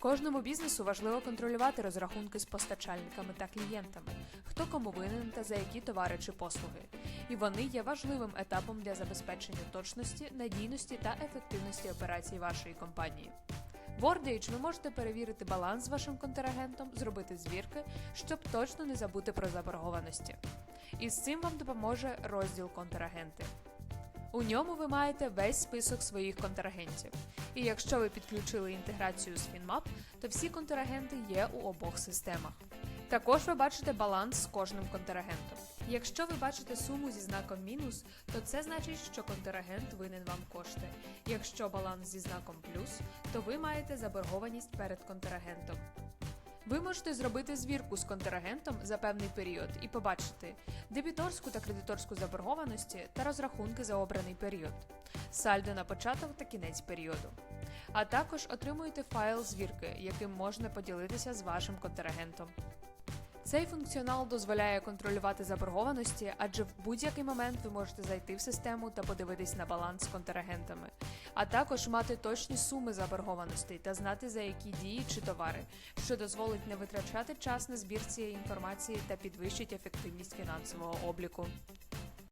Кожному бізнесу важливо контролювати розрахунки з постачальниками та клієнтами, хто кому винен та за які товари чи послуги. І вони є важливим етапом для забезпечення точності, надійності та ефективності операцій вашої компанії. В Wordage ви можете перевірити баланс з вашим контрагентом, зробити звірки, щоб точно не забути про заборгованості. І з цим вам допоможе розділ контрагенти. У ньому ви маєте весь список своїх контрагентів. І якщо ви підключили інтеграцію з FinMap, то всі контрагенти є у обох системах. Також ви бачите баланс з кожним контрагентом. Якщо ви бачите суму зі знаком мінус, то це значить, що контрагент винен вам кошти. Якщо баланс зі знаком плюс, то ви маєте заборгованість перед контрагентом. Ви можете зробити звірку з контрагентом за певний період і побачити дебіторську та кредиторську заборгованості та розрахунки за обраний період, сальдо на початок та кінець періоду. А також отримуєте файл звірки, яким можна поділитися з вашим контрагентом. Цей функціонал дозволяє контролювати заборгованості, адже в будь-який момент ви можете зайти в систему та подивитись на баланс з контрагентами, а також мати точні суми заборгованостей та знати за які дії чи товари, що дозволить не витрачати час на збір цієї інформації та підвищить ефективність фінансового обліку.